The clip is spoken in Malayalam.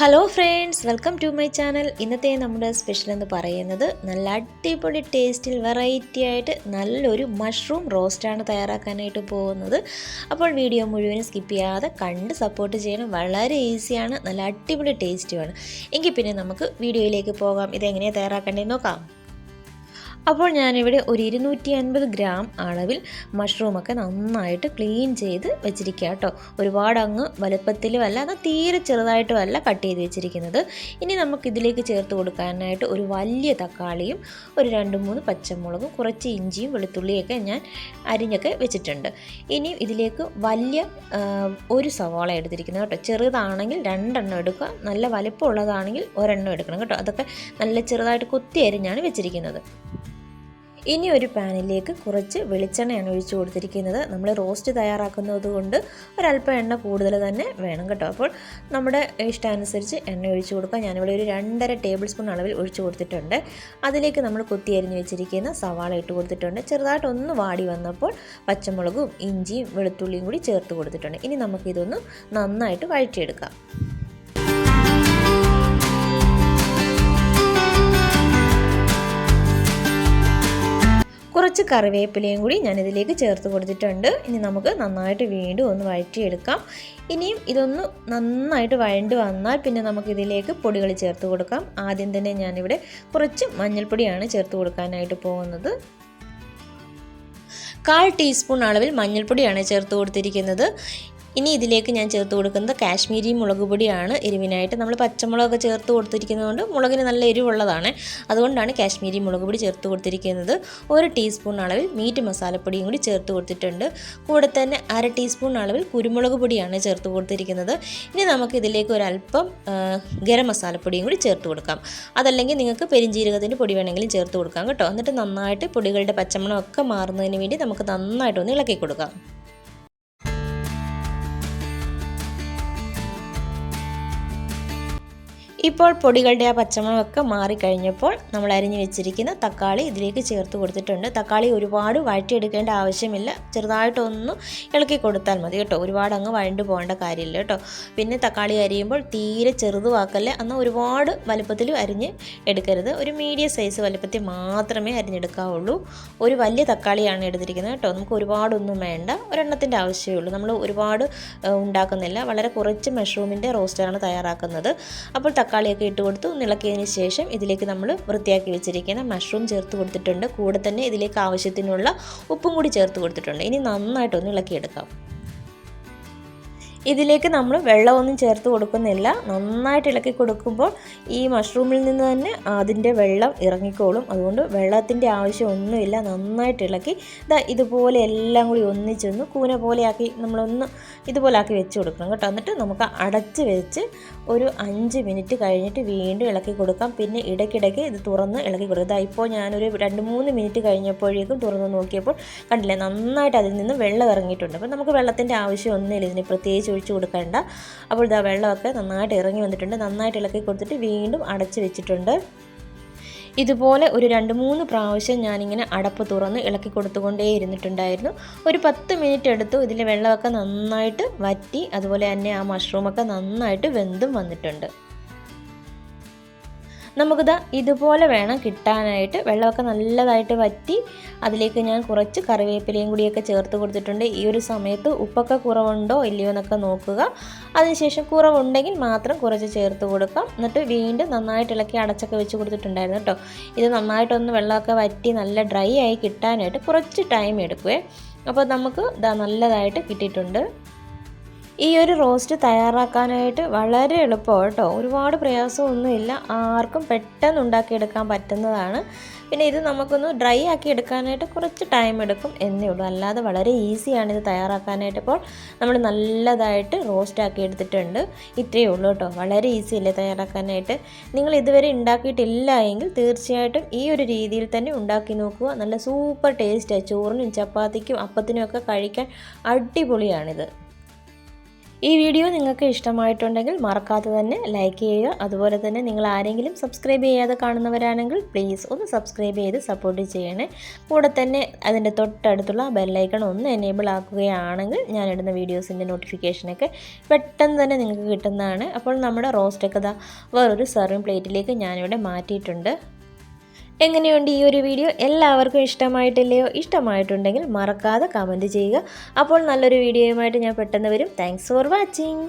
Hello friends welcome to my channel ഇന്നത്തെ നമ്മുടെ സ്പെഷ്യൽ എന്ന് പറയുന്നത് നല്ല അടിപൊളി ടേസ്റ്റിൽ വെറൈറ്റി ആയിട്ട് നല്ലൊരു മഷ്റൂം റോസ്റ്റാണ് തയ്യാറാക്കാനായിട്ട് പോകുന്നത്. അപ്പോൾ വീഡിയോ മുഴുവനും സ്കിപ്പ് ചെയ്യാതെ കണ്ട് സപ്പോർട്ട് ചെയ്യണം. വളരെ ഈസിയാണ് നല്ല അടിപൊളി ടേസ്റ്റുമാണ് എങ്കിൽ പിന്നെ നമുക്ക് വീഡിയോയിലേക്ക് പോകാം. ഇതെങ്ങനെയാണ് തയ്യാറാക്കേണ്ടതെന്ന് നോക്കാം. അപ്പോൾ ഞാനിവിടെ ഒരു ഇരുന്നൂറ്റി അൻപത് ഗ്രാം അളവിൽ മഷ്റൂമൊക്കെ നന്നായിട്ട് ക്ലീൻ ചെയ്ത് വെച്ചിരിക്കുക കേട്ടോ ഒരുപാട് അങ്ങ് വലുപ്പത്തിലും അല്ല എന്നാൽ തീരെ ചെറുതായിട്ടും അല്ല കട്ട് ചെയ്ത് വെച്ചിരിക്കുന്നത്. ഇനി നമുക്കിതിലേക്ക് ചേർത്ത് കൊടുക്കാനായിട്ട് ഒരു വലിയ തക്കാളിയും ഒരു രണ്ട് മൂന്ന് പച്ചമുളകും കുറച്ച് ഇഞ്ചിയും വെളുത്തുള്ളിയൊക്കെ ഞാൻ അരിഞ്ഞൊക്കെ വെച്ചിട്ടുണ്ട്. ഇനി ഇതിലേക്ക് വലിയ ഒരു സവാള എടുത്തിരിക്കുന്നത് കേട്ടോ. ചെറുതാണെങ്കിൽ രണ്ടെണ്ണം എടുക്കുക നല്ല വലിപ്പമുള്ളതാണെങ്കിൽ ഒരെണ്ണം എടുക്കണം കേട്ടോ. അതൊക്കെ നല്ല ചെറുതായിട്ട് കൊത്തി അരിഞ്ഞാണ് വെച്ചിരിക്കുന്നത്. ഇനി ഒരു പാനിലേക്ക് കുറച്ച് വെളിച്ചെണ്ണയാണ് ഒഴിച്ചു കൊടുത്തിരിക്കുന്നത്. നമ്മൾ റോസ്റ്റ് തയ്യാറാക്കുന്നത് കൊണ്ട് ഒരല്പം എണ്ണ കൂടുതൽ തന്നെ വേണം കേട്ടോ. അപ്പോൾ നമ്മുടെ ഇഷ്ടാനുസരിച്ച് എണ്ണ ഒഴിച്ചു കൊടുക്കാം. ഞാനിവിടെ ഒരു രണ്ടര ടേബിൾ സ്പൂൺ അളവിൽ ഒഴിച്ചു കൊടുത്തിട്ടുണ്ട്. അതിലേക്ക് നമ്മൾ കൊത്തി അരിഞ്ഞ് വെച്ചിരിക്കുന്ന സവാള ഇട്ട് കൊടുത്തിട്ടുണ്ട്. ചെറുതായിട്ടൊന്ന് വാടി വന്നപ്പോൾ പച്ചമുളകും ഇഞ്ചിയും വെളുത്തുള്ളിയും കൂടി ചേർത്ത് കൊടുത്തിട്ടുണ്ട്. ഇനി നമുക്കിതൊന്ന് നന്നായിട്ട് വഴറ്റിയെടുക്കാം. കുറച്ച് കറിവേപ്പിലയും കൂടി ഞാൻ ഇതിലേക്ക് ചേർത്ത് കൊടുത്തിട്ടുണ്ട്. ഇനി നമുക്ക് നന്നായിട്ട് വീണ്ടും ഒന്ന് വഴറ്റിയെടുക്കാം. ഇനിയും ഇതൊന്ന് നന്നായിട്ട് വഴണ്ട് വന്നാൽ പിന്നെ നമുക്ക് ഇതിലേക്ക് പൊടികൾ ചേർത്ത് കൊടുക്കാം. ആദ്യം തന്നെ ഞാനിവിടെ കുറച്ച് മഞ്ഞൾപ്പൊടിയാണ് ചേർത്ത് കൊടുക്കാനായിട്ട് പോകുന്നത്. കാൽ ടീസ്പൂൺ അളവിൽ മഞ്ഞൾപ്പൊടിയാണ് ചേർത്ത് കൊടുത്തിരിക്കുന്നത്. ഇനി ഇതിലേക്ക് ഞാൻ ചേർത്ത് കൊടുക്കുന്നത് കാശ്മീരി മുളക് പൊടിയാണ്. എരിവിനായിട്ട് നമ്മൾ പച്ചമുളകൊക്കെ ചേർത്ത് കൊടുത്തിരിക്കുന്നതുകൊണ്ട് മുളകിന് നല്ല എരിവുള്ളതാണ്. അതുകൊണ്ടാണ് കാശ്മീരി മുളക് പൊടി ചേർത്ത് കൊടുത്തിരിക്കുന്നത്. ഒരു ടീസ്പൂൺ അളവിൽ മീറ്റ് മസാലപ്പൊടിയും കൂടി ചേർത്ത് കൊടുത്തിട്ടുണ്ട്. കൂടെ തന്നെ അര ടീസ്പൂൺ അളവിൽ കുരുമുളക് പൊടിയാണ് ചേർത്ത് കൊടുത്തിരിക്കുന്നത്. ഇനി നമുക്ക് ഇതിലേക്ക് ഒരല്പം ഗരം മസാലപ്പൊടിയും കൂടി ചേർത്ത് കൊടുക്കാം. അതല്ലെങ്കിൽ നിങ്ങൾക്ക് പെരിഞ്ജീരകത്തിന്റെ പൊടി വേണമെങ്കിലും ചേർത്ത് കൊടുക്കാം കേട്ടോ. എന്നിട്ട് നന്നായിട്ട് പൊടികളുടെ പച്ചമണമൊക്കെ മാറുന്നതിന് വേണ്ടി നമുക്ക് നന്നായിട്ടൊന്ന് ഇളക്കി കൊടുക്കാം. ഇപ്പോൾ പൊടികളുടെ ആ പച്ചമുളകൊക്കെ മാറിക്കഴിഞ്ഞപ്പോൾ നമ്മൾ അരിഞ്ഞ് വെച്ചിരിക്കുന്ന തക്കാളി ഇതിലേക്ക് ചേർത്ത് കൊടുത്തിട്ടുണ്ട്. തക്കാളി ഒരുപാട് വഴറ്റിയെടുക്കേണ്ട ആവശ്യമില്ല. ചെറുതായിട്ടൊന്ന് ഇളക്കി കൊടുത്താൽ മതി കേട്ടോ. ഒരുപാട് അങ്ങ് വഴണ്ടു പോകേണ്ട കാര്യമില്ല കേട്ടോ. പിന്നെ തക്കാളി അരിയുമ്പോൾ തീരെ ചെറുതുവാക്കല്ലേ. അന്ന് ഒരുപാട് വലുപ്പത്തിൽ അരിഞ്ഞ് എടുക്കരുത്. ഒരു മീഡിയം സൈസ് വലുപ്പത്തിൽ മാത്രമേ അരിഞ്ഞെടുക്കാവുള്ളൂ. ഒരു വലിയ തക്കാളിയാണ് എടുത്തിരിക്കുന്നത് കേട്ടോ. നമുക്ക് ഒരുപാടൊന്നും വേണ്ട. ഒരെണ്ണത്തിന്റെ ആവശ്യമേ ഉള്ളൂ. നമ്മൾ ഒരുപാട് ഉണ്ടാക്കുന്നില്ല. വളരെ കുറച്ച് മഷ്റൂമിന്റെ റോസ്റ്റാണ് തയ്യാറാക്കുന്നത്. അപ്പോൾ തക്കാളിയൊക്കെ ഇട്ട് കൊടുത്തു നിളക്കിയതിന് ശേഷം ഇതിലേക്ക് നമ്മൾ വൃത്തിയാക്കി വെച്ചിരിക്കുന്ന മഷ്റൂം ചേർത്ത് കൊടുത്തിട്ടുണ്ട്. കൂടെ തന്നെ ഇതിലേക്ക് ആവശ്യത്തിനുള്ള ഉപ്പും കൂടി ചേർത്ത് കൊടുത്തിട്ടുണ്ട്. ഇനി നന്നായിട്ടൊന്ന് ഇളക്കിയെടുക്കാം. ഇതിലേക്ക് നമ്മൾ വെള്ളമൊന്നും ചേർത്ത് കൊടുക്കുന്നില്ല. നന്നായിട്ട് ഇളക്കി കൊടുക്കുമ്പോൾ ഈ മഷ്റൂമിൽ നിന്ന് തന്നെ അതിന്റെ വെള്ളം ഇറങ്ങിക്കോളും. അതുകൊണ്ട് വെള്ളത്തിന്റെ ആവശ്യമൊന്നുമില്ല. നന്നായിട്ട് ഇളക്കി ഇതാ ഇതുപോലെ എല്ലാം കൂടി ഒന്നിച്ചൊന്ന് കൂന പോലെയാക്കി നമ്മളൊന്ന് ഇതുപോലെ ആക്കി വെച്ച് കൊടുക്കണം കേട്ടോ. എന്നിട്ട് നമുക്ക് അടച്ച് വെച്ച് ഒരു അഞ്ച് മിനിറ്റ് കഴിഞ്ഞിട്ട് വീണ്ടും ഇളക്കി കൊടുക്കാം. പിന്നെ ഇടയ്ക്കിടയ്ക്ക് ഇത് തുറന്ന് ഇളക്കി കൊടുക്കുക ഇതാ ഇപ്പോൾ ഞാനൊരു രണ്ട് മൂന്ന് മിനിറ്റ് കഴിഞ്ഞപ്പോഴേക്കും തുറന്ന് നോക്കിയപ്പോൾ കണ്ടില്ലേ നന്നായിട്ട് അതിൽ നിന്ന് വെള്ളം ഇറങ്ങിയിട്ടുണ്ട്. അപ്പോൾ നമുക്ക് വെള്ളത്തിന്റെ ആവശ്യമൊന്നുമില്ല. ഇതിന് പ്രത്യേകിച്ച് ഒഴിച്ചു കൊടുക്കേണ്ട. അപ്പോൾ ഇതാ വെള്ളമൊക്കെ നന്നായിട്ട് ഇറങ്ങി വന്നിട്ടുണ്ട്. നന്നായിട്ട് ഇളക്കി കൊടുത്തിട്ട് വീണ്ടും അടച്ച് വെച്ചിട്ടുണ്ട്. ഇതുപോലെ ഒരു രണ്ട് മൂന്ന് പ്രാവശ്യം ഞാനിങ്ങനെ അടപ്പ് തുറന്ന് ഇളക്കി കൊടുത്തുകൊണ്ടേ ഇരുന്നിട്ടുണ്ടായിരുന്നു. ഒരു പത്ത് മിനിറ്റ് എടുത്തു ഇതിലെ വെള്ളമൊക്കെ നന്നായിട്ട് വറ്റി അതുപോലെ തന്നെ ആ മഷ്റൂമൊക്കെ നന്നായിട്ട് വെന്തും വന്നിട്ടുണ്ട്. നമുക്കിത് ഇതുപോലെ വേണം കിട്ടാനായിട്ട്. വെള്ളമൊക്കെ നല്ലതായിട്ട് വറ്റി അതിലേക്ക് ഞാൻ കുറച്ച് കറിവേപ്പിലയും കൂടിയൊക്കെ ചേർത്ത് കൊടുത്തിട്ടുണ്ട്. ഈ ഒരു സമയത്ത് ഉപ്പൊക്കെ കുറവുണ്ടോ ഇല്ലയോ എന്നൊക്കെ നോക്കുക. അതിനുശേഷം കുറവുണ്ടെങ്കിൽ മാത്രം കുറച്ച് ചേർത്ത് കൊടുക്കാം. എന്നിട്ട് വീണ്ടും നന്നായിട്ട് ഇളക്കി അടച്ചൊക്കെ വെച്ച് കൊടുത്തിട്ടുണ്ടായിരുന്നു കേട്ടോ. ഇത് നന്നായിട്ടൊന്ന് വെള്ളമൊക്കെ വറ്റി നല്ല ഡ്രൈ ആയി കിട്ടാനായിട്ട് കുറച്ച് ടൈം എടുക്കുവേ. അപ്പോൾ നമുക്ക് നല്ലതായിട്ട് കിട്ടിയിട്ടുണ്ട്. ഈ ഒരു റോസ്റ്റ് തയ്യാറാക്കാനായിട്ട് വളരെ എളുപ്പമാണ് കേട്ടോ ഒരുപാട് പ്രയാസമൊന്നുമില്ല. ആർക്കും പെട്ടെന്ന് ഉണ്ടാക്കിയെടുക്കാൻ പറ്റുന്നതാണ്. പിന്നെ ഇത് നമുക്കൊന്ന് ഡ്രൈ ആക്കി എടുക്കാനായിട്ട് കുറച്ച് ടൈം എടുക്കും എന്നേ ഉള്ളൂ. അല്ലാതെ വളരെ ഈസിയാണ് ഇത് തയ്യാറാക്കാനായിട്ട്. ഇപ്പോൾ നമ്മൾ നല്ലതായിട്ട് റോസ്റ്റ് ആക്കി എടുത്തിട്ടുണ്ട്. ഇത്രയേ ഉള്ളൂ കേട്ടോ. വളരെ ഈസി അല്ലേ തയ്യാറാക്കാനായിട്ട്. നിങ്ങൾ ഇതുവരെ ഉണ്ടാക്കിയിട്ടില്ല എങ്കിൽ തീർച്ചയായിട്ടും ഈ ഒരു രീതിയിൽ തന്നെ ഉണ്ടാക്കി നോക്കുക. നല്ല സൂപ്പർ ടേസ്റ്റാണ് ചോറിനും ചപ്പാത്തിക്കും അപ്പത്തിനും ഒക്കെ കഴിക്കാൻ അടിപൊളിയാണിത്. ഈ വീഡിയോ നിങ്ങൾക്ക് ഇഷ്ടമായിട്ടുണ്ടെങ്കിൽ മറക്കാതെ തന്നെ ലൈക്ക് ചെയ്യുക. അതുപോലെ തന്നെ നിങ്ങൾ ആരെങ്കിലും സബ്സ്ക്രൈബ് ചെയ്യാതെ കാണുന്നവരാണെങ്കിൽ പ്ലീസ് ഒന്ന് സബ്സ്ക്രൈബ് ചെയ്ത് സപ്പോർട്ട് ചെയ്യണേ. കൂടെ തന്നെ അതിന്റെ തൊട്ടടുത്തുള്ള ബെല്ലൈക്കൺ ഒന്ന് എനേബിൾ ആക്കുകയാണെങ്കിൽ ഞാനിടുന്ന വീഡിയോസിന്റെ നോട്ടിഫിക്കേഷനൊക്കെ പെട്ടെന്ന് തന്നെ നിങ്ങൾക്ക് കിട്ടുന്നതാണ്. അപ്പോൾ നമ്മുടെ റോസ്റ്റൊക്കെ ഇതാ വേറൊരു സെർവിങ് പ്ലേറ്റിലേക്ക് ഞാനിവിടെ മാറ്റിയിട്ടുണ്ട്. എങ്ങനെയുണ്ട് ഈ ഒരു വീഡിയോ? എല്ലാവർക്കും ഇഷ്ടമായിട്ടില്ലയോ? ഇഷ്ടമായിട്ടുണ്ടെങ്കിൽ മറക്കാതെ കമന്റ് ചെയ്യുക. അപ്പോൾ നല്ലൊരു വീഡിയോയുമായിട്ട് ഞാൻ പെട്ടെന്ന് വരും. Thanks for watching